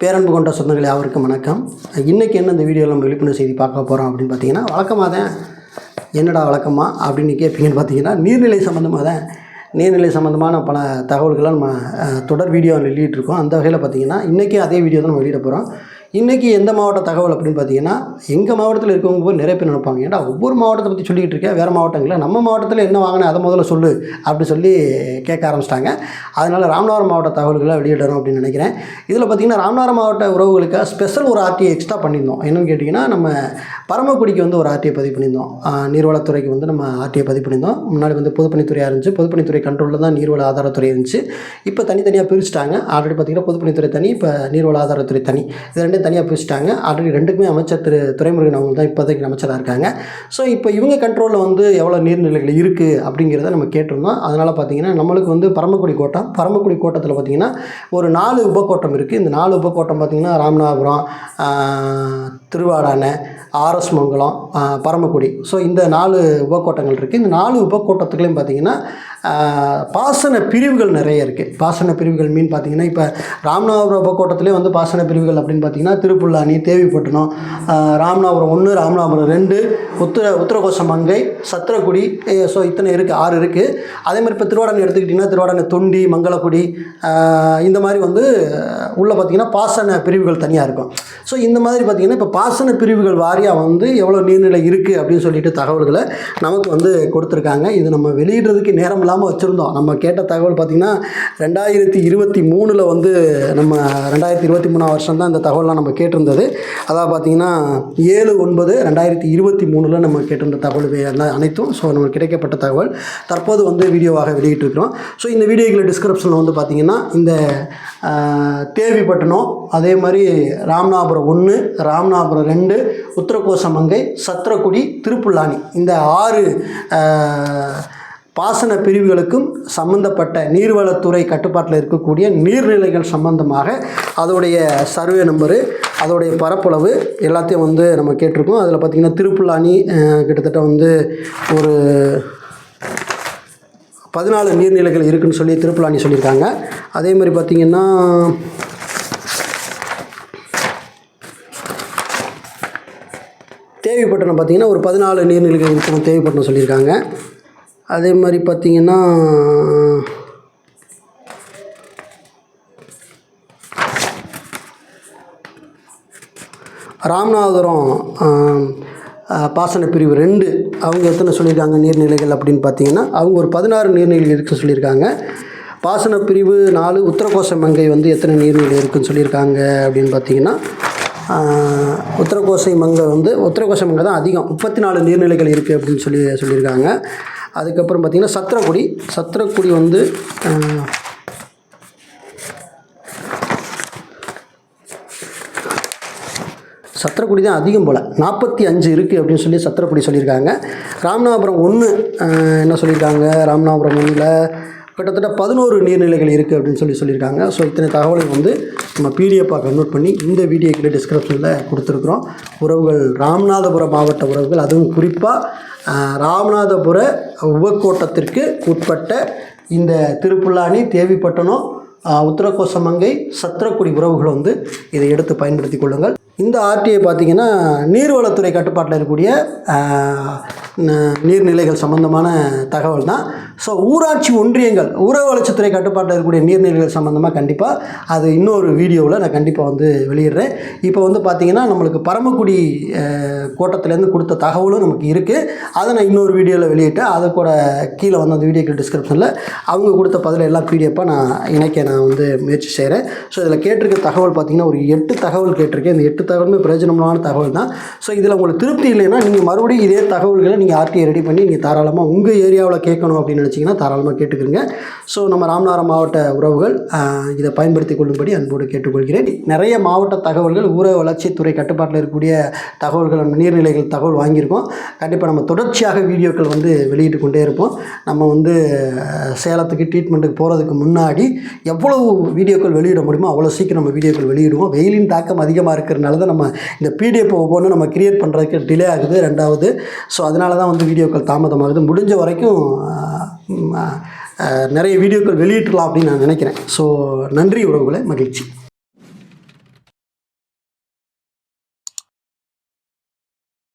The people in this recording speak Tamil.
பேரன்பு கொண்ட சொந்தங்கள் யாவருக்கும் வணக்கம். இன்றைக்கி என்ன இந்த வீடியோவில் நம்ம விழிப்புணர்வு செய்தி பார்க்க போகிறோம் அப்படின்னு பார்த்தீங்கன்னா வழக்கமாக தான் என்னடா வழக்கமா அப்படின்னு கேட்பீங்கன்னு பார்த்தீங்கன்னா நீர்நிலை சம்மந்தமாக தான் நீர்நிலை சம்மந்தமான பல தகவல்களை நம்ம தொடர் வீடியோ வெளியிட்டிருக்கோம். அந்த வகையில் பார்த்தீங்கன்னா இன்றைக்கி அதே வீடியோ தான் நம்ம வெளியிட போகிறோம் இன்றைக்கி எந்த மாவட்ட தகவல் அப்படின்னு பார்த்தீங்கன்னா எங்கள் மாவட்டத்தில் இருக்கவங்க போய் நிறைய பேர் நினைப்பாங்க. ஏன்டா ஒவ்வொரு மாவட்டத்தை பற்றி சொல்லிக்கிட்டு இருக்கேன் வேறு மாவட்டங்களில் நம்ம மாவட்டத்தில் என்ன வாங்கினேன் அதை முதல்ல சொல்லு அப்படி சொல்லி கேட்க ஆரம்பிச்சிட்டாங்க. அதனால் ராமநாதபுரம் மாவட்ட தகவல்களை வெளியிடணும் அப்படின்னு நினைக்கிறேன். இதில் பார்த்தீங்கன்னா ராமநாதபுரம் மாவட்ட உறவுகளுக்கு ஸ்பெஷல் ஒரு ஆர்டிஐ எக்ஸ்ட்ரா பண்ணியிருந்தோம். என்னென்னு கேட்டிங்கன்னா நம்ம பரமக்குடிக்கு வந்து ஒரு ஆர்டிஐ பதிவு பண்ணியிருந்தோம். நீர்வளத்துறைக்கு வந்து நம்ம ஆர்டிஐ பதிவு பண்ணியிருந்தோம். முன்னாடி வந்து பொதுப்பணித்துறையாக இருந்துச்சு பொதுப்பணித்துறை கண்ட்ரோலில் தான் நீர்வள ஆதாரத்துறை இருந்துச்சு. இப்போ தனித்தனியாக பிரிச்சுட்டாங்க. ஆல்ரெடி பார்த்தீங்கன்னா பொதுப்பணித்துறை தனி இப்போ நீர்வள ஆதாரத்துறை தனி. இது ரெண்டு ரெண்டும் தனியாக பிரிச்சுட்டாங்க ஆல்ரெடி ரெண்டுக்குமே அமைச்சர் திரு துரைமுருகன் அவங்க தான் இப்போதைக்கு அமைச்சராக இருக்காங்க. ஸோ இப்போ இவங்க கண்ட்ரோலில் வந்து எவ்வளோ நீர்நிலைகள் இருக்குது அப்படிங்கிறத நம்ம கேட்டிருந்தோம். அதனால் பார்த்தீங்கன்னா நம்மளுக்கு வந்து பரமக்குடி கோட்டம் பரமக்குடி கோட்டத்தில் பார்த்தீங்கன்னா ஒரு நாலு உபகோட்டம் இருக்குது இந்த நாலு உபகோட்டம் பார்த்திங்கன்னா ராமநாதபுரம் திருவாடானை ஆர்எஸ் மங்கலம் பரமக்குடி. ஸோ இந்த நாலு உபகோட்டங்கள் இருக்குது இந்த நாலு உபகோட்டத்துக்குலையும் பார்த்தீங்கன்னா பாசன பிரிவுகள் நிறைய இருக்குது பாசன பிரிவுகள் மீன் பார்த்தீங்கன்னா இப்போ ராமநாதபுரம் உபகோட்டத்திலே வந்து பாசன பிரிவுகள் அப்படின்னு பார்த்தீங்கன்னா திருப்புல்லானி தேவிப்பட்டினம் ராமநாதபுரம் ஒன்று ராமநாதபுரம் ரெண்டு உத்தர உத்தரகோசமங்கை சத்திரக்குடி ஸோ இத்தனை இருக்குது ஆறு இருக்குது அதே மாதிரி இப்போ திருவாடனை எடுத்துக்கிட்டிங்கன்னா திருவாடனை தொண்டி மங்களக்குடி இந்த மாதிரி வந்து உள்ளே பார்த்தீங்கன்னா பாசன பிரிவுகள் தனியாக இருக்கும். ஸோ இந்த மாதிரி பார்த்தீங்கன்னா இப்போ பாசன பிரிவுகள் வாரியாக வந்து எவ்வளோ நீர்நிலை இருக்குது அப்படின்னு சொல்லிட்டு தகவல்களை நமக்கு வந்து கொடுத்துருக்காங்க. இது நம்ம வெளியிடுறதுக்கு நேரம் இல்லாமல் வச்சுருந்தோம். நம்ம கேட்ட தகவல் பார்த்திங்கன்னா ரெண்டாயிரத்தி இருபத்தி மூணில் வந்து நம்ம ரெண்டாயிரத்தி இருபத்தி மூணாம் வருஷம் தான் இந்த தகவல்லாம் நம்ம கேட்டிருந்தது. அதாவது பார்த்திங்கன்னா ஏழு ஒன்பது ரெண்டாயிரத்தி இருபத்தி மூணில் நம்ம கேட்டிருந்த தகவல் அனைத்தும். ஸோ நமக்கு கிடைக்கப்பட்ட தகவல் தற்போது வந்து வீடியோவாக வெளியிட்டிருக்கிறோம். ஸோ இந்த வீடியோக்களை டிஸ்கிரிப்ஷனில் வந்து பார்த்திங்கன்னா இந்த தேவிப்பட்டினம் அதே மாதிரி ராமநாதபுரம் ஒன்று ராமநாதபுரம் ரெண்டு உத்தரகோசமங்கை சத்திரக்குடி திருப்புல்லானி இந்த ஆறு பாசன பிரிவுகளுக்கும் சம்பந்தப்பட்ட நீர்வளத்துறை கட்டுப்பாட்டில் இருக்கக்கூடிய நீர்நிலைகள் சம்பந்தமாக அதோடைய சர்வே நம்பரு அதோடைய பரப்பளவு எல்லாத்தையும் வந்து நம்ம கேட்டிருக்கோம். அதில் பார்த்திங்கன்னா திருப்புல்லானி கிட்டத்தட்ட வந்து ஒரு பதினாலு நீர்நிலைகள் இருக்குதுன்னு சொல்லி திருப்பலாணி சொல்லியிருக்காங்க. அதே மாதிரி பார்த்திங்கன்னா தேவிப்பட்டினம் பார்த்திங்கன்னா ஒரு பதினாலு நீர்நிலைகள் இருக்கணும் தேவிப்பட்டினம் சொல்லியிருக்காங்க. அதே மாதிரி பார்த்திங்கன்னா ராமநாதபுரம் பாசன பிரிவு ரெண்டு அவங்க எத்தனை சொல்லியிருக்காங்க நீர்நிலைகள் அப்படின்னு பார்த்தீங்கன்னா அவங்க ஒரு பதினாறு நீர்நிலைகள் இருக்க சொல்லியிருக்காங்க. பாசன பிரிவு நாலு உத்தரகோச மங்கை வந்து எத்தனை நீர்நிலை இருக்குன்னு சொல்லியிருக்காங்க அப்படின்னு பார்த்தீங்கன்னா உத்தரகோசை மங்கை வந்து உத்தரகோசை மங்கை தான் அதிகம். முப்பத்தி நாலு நீர்நிலைகள் இருக்குது அப்படின்னு சொல்லி சொல்லியிருக்காங்க. அதுக்கப்புறம் பார்த்திங்கன்னா சத்திரக்குடி. சத்திரக்குடி வந்து சத்திரக்குடி தான் அதிகம் போல். நாற்பத்தி அஞ்சு இருக்குது அப்படின்னு சொல்லி சத்திரக்குடி சொல்லியிருக்காங்க. ராமநாதபுரம் ஒன்று என்ன சொல்லியிருக்காங்க? ராமநாதபுரம் ஒன்றில் கிட்டத்தட்ட பதினோரு நீர்நிலைகள் இருக்குது அப்படின்னு சொல்லி சொல்லியிருக்காங்க. ஸோ இத்தனை தகவல்கள் வந்து நம்ம பிடிஎஃபாக கன்வெர்ட் பண்ணி இந்த வீடியோக்கில் டிஸ்கிரிப்ஷனில் கொடுத்துருக்குறோம். உறவுகள் ராமநாதபுரம் மாவட்ட உறவுகள் அதுவும் குறிப்பாக ராமநாதபுர உபக்கோட்டத்திற்கு உட்பட்ட இந்த திருப்புல்லானி தேவிப்பட்டணம் உத்தரகோசமங்கை சத்திரக்குடி உறவுகள் வந்து இதை எடுத்து பயன்படுத்தி கொள்ளுங்கள். இந்த ஆர்டிஐ பார்த்தீங்கன்னா நீர்வளத்துறை கட்டுப்பாட்டில் இருக்கக்கூடிய நீர்நிலைகள் சம்பந்தமான தகவல் தான் ஸோ ஊராட்சி ஒன்றியங்கள் ஊர வளர்ச்சித்துறை கட்டுப்பாட்டில் இருக்கக்கூடிய நீர்நிலைகள் சம்மந்தமாக கண்டிப்பாக அது இன்னொரு வீடியோவில் நான் கண்டிப்பாக வந்து வெளியிடுறேன். இப்போ வந்து பார்த்திங்கன்னா நம்மளுக்கு பரமக்குடி கோட்டத்துலேருந்து கொடுத்த தகவலும் நமக்கு இருக்குது அதை நான் இன்னொரு வீடியோவில் வெளியிட்டேன் அதை கூட கீழே வந்து அந்த வீடியோக்கு டிஸ்கிரிப்ஷனில் அவங்க கொடுத்த பதில் எல்லாம் பிடிஎஃபாக நான் இணைக்க நான் வந்து முயற்சி செய்கிறேன் ஸோ இதில் கேட்டிருக்க தகவல் பார்த்திங்கன்னா ஒரு எட்டு தகவல் கேட்டிருக்கேன். இந்த எட்டு தகவலுமே பிரயோஜனமான தகவல் தான். ஸோ இதில் உங்களுக்கு திருப்தி இல்லைன்னா நீங்கள் மறுபடியும் இதே தகவல்களை நீங்கள் ஆர்டிஐ ரெடி பண்ணி நீங்கள் தாராளமாக உங்கள் ஏரியாவில் கேட்கணும் அப்படின்னு நினச்சிங்கன்னா தாராளமாக கேட்டுக்கிறங்க. ஸோ நம்ம ராமநாதபுரம் மாவட்ட உறவுகள் இதை பயன்படுத்தி கொள்ளும்படி அன்போடு கேட்டுக்கொள்கிறேன். நிறைய மாவட்ட தகவல்கள் ஊரக வளர்ச்சித்துறை கட்டுப்பாட்டில் இருக்கக்கூடிய தகவல்கள் நீர்நிலைகள் தகவல் வாங்கியிருக்கோம். கண்டிப்பாக நம்ம தொடர்ச்சியாக வீடியோக்கள் வந்து வெளியிட்டு கொண்டே இருப்போம். நம்ம வந்து சேலத்துக்கு ட்ரீட்மெண்ட்டுக்கு போகிறதுக்கு முன்னாடி எவ்வளவு வீடியோக்கள் வெளியிட முடியுமோ அவ்வளோ சீக்கிரம் நம்ம வீடியோக்கள் வெளியிடுவோம். வெயிலின் தாக்கம் அதிகமாக இருக்கிறனால தான் நம்ம இந்த பிடிஎஃப் ஒவ்வொன்றும் நம்ம கிரியேட் பண்ணுறதுக்கு டிலே ஆகுது ரெண்டாவது. ஸோ அதனால தான் வந்து வீடியோக்கள் தாமதமாகுது. முடிஞ்ச வரைக்கும் நிறைய வீடியோக்கள் வெளியிட்டுலாம் அப்படின்னு நான் நினைக்கிறேன். ஸோ நன்றி உறவுகளை மகிழ்ச்சி.